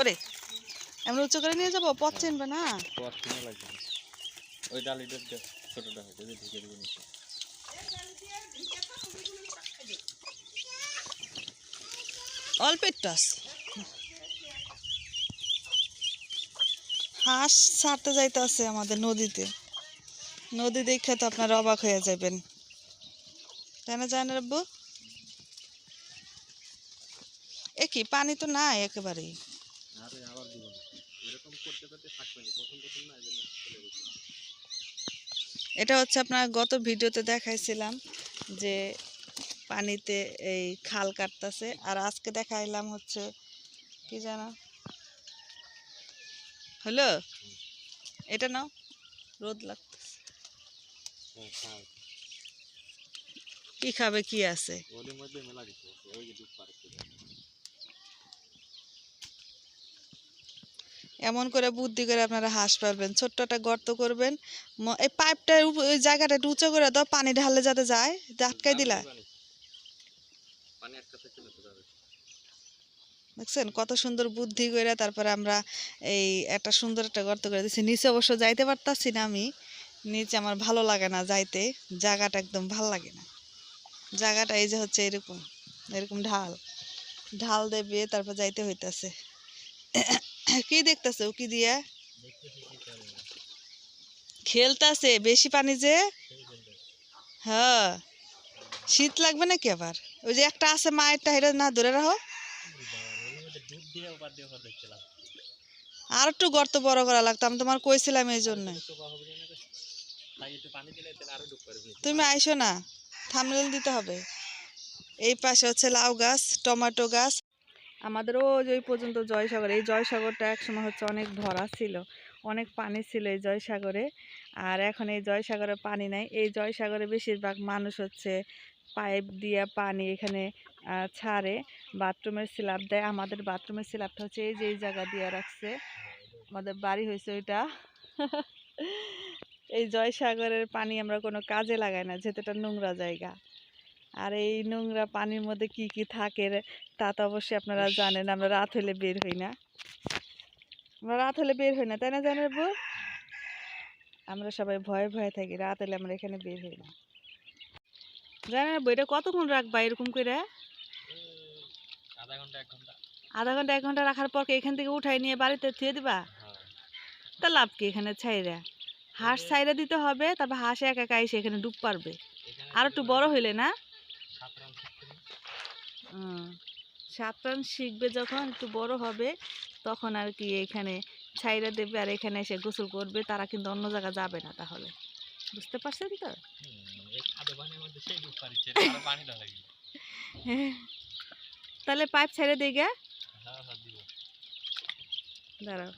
ওরে এমন উঁচু করে নিয়ে যাব পথ চিনবে না? লাগবে। ওই ডালিটা দে, ছোটটা হয়তো যে ঢুকে দেবে নিচে। অল্প একটু আছে হাঁস ছাড়তে যাইতে আছে আমাদের নদীতে। নদী দেখে তো আপনারা অবাক হয়ে যাবেন। তাই না যায় না রব্বু এ কি পানি তো নাই একেবারেই। আরে আবার দিব না। এরকম করতে করতে থাকবে প্রথম প্রথম না এই চলে গেছে। এটা হচ্ছে আপনার গত ভিডিওতে দেখাইছিলাম যে পানিতে এই খাল কাটতেছে আর আজকে দেখাইলাম হচ্ছে কি জানো? হলো এটা নাও রোদ লাগতেছে। হ্যাঁ কি খাবে কি আছে ওদের মধ্যে মেলা কিছু আছে ওই যে ডুব পারে এমন করে বুদ্ধি করে আপনারা হাঁস পারবেন ছোট্ট একটা গর্ত করবেন। এই পাইপটার উপ- ওই জায়গাটা একটু উঁচু করে দাও পানি ঢাললে যাতে যায়। আটকাই দিলা। দেখছেন? কত সুন্দর বুদ্ধি করে তারপরে আমরা এই একটা সুন্দর একটা গর্ত করে দিচ্ছি নিচে অবশ্য যাইতে পারতাছি না আমি। নিচে আমার ভালো লাগে না যাইতে। জায়গাটা একদম ভালো লাগে না। জায়গাটা এই যে হচ্ছে এরকম। এরকম ঢাল। ঢাল দেবে তারপর যাইতে হইতাছে। কি দেখতেছে কি দিয়া খেলতাছে বেশি পানি যে? হ্যাঁ। শীত লাগবে নাকি আবার? ওই যে একটা আছে মায়েরটা এটা না ধরে রাখো। আর একটু গর্ত বড় করা লাগতো আমি তোমার কইছিলাম এই জন্য তুমি আইসো না থামনেল দিতে হবে। এই পাশে হচ্ছে লাউ গাছ টমেটো গাছ। আমাদের ওই যে পর্যন্ত জয়সাগর, এই জয়সাগরটা একসময় হচ্ছে অনেক ভরা ছিল, অনেক পানি ছিল এই জয়সাগরে। আর এখন এই জয়সাগরে পানি নাই। এই জয়সাগরে বেশিরভাগ মানুষ হচ্ছে পাইপ দিয়ে পানি এখানে ছাড়ে, বাথরুমের স্ল্যাব দেয়। আমাদের বাথরুমের স্ল্যাবটা হচ্ছে এই যে, এই জায়গা দিয়ে রাখছে। আমাদের বাড়ি হয়েছে ওইটা। এই জয়সাগরের পানি আমরা কোনো কাজে লাগাই না, যেহেতু এটা নোংরা জায়গা। আর এই নোংরা পানির মধ্যে কি কি থাকে তা তো অবশ্যই আপনারা জানেন আমরা রাত হলে বের হই না। আমরা রাত হলে বের হই না তাই না জানার বউ? আমরা সবাই ভয়ে ভয়ে থাকি রাত হলে আমরা এখানে বের হই না। জানেন বউ এটা কতক্ষণ রাখবা এরকম করে? আধা ঘণ্টা এক ঘণ্টা। আধা ঘণ্টা এক ঘণ্টা রাখার পর এখান থেকে উঠাই নিয়ে বাড়িতে থুয়ে দিবা? হ্যাঁ। তা লাভ কি এখানে ছাইরা হাঁস ছাইরা দিতে হবে তারপর হাঁস একা একা এসে এখানে ডুব পারবে। আর একটু বড়। হইলে না? হুম, সাত রান শিখবে যখন একটু বড় হবে তখন আর কি এখানে ছাইরা দেবে আর এখানে এসে গোসল করবে তারা কিন্তু অন্য জায়গা যাবে না তাহলে। বুঝতে পারছেন তো? তাহলে পাইপ ছেড়ে দিই গে দাঁড়াও।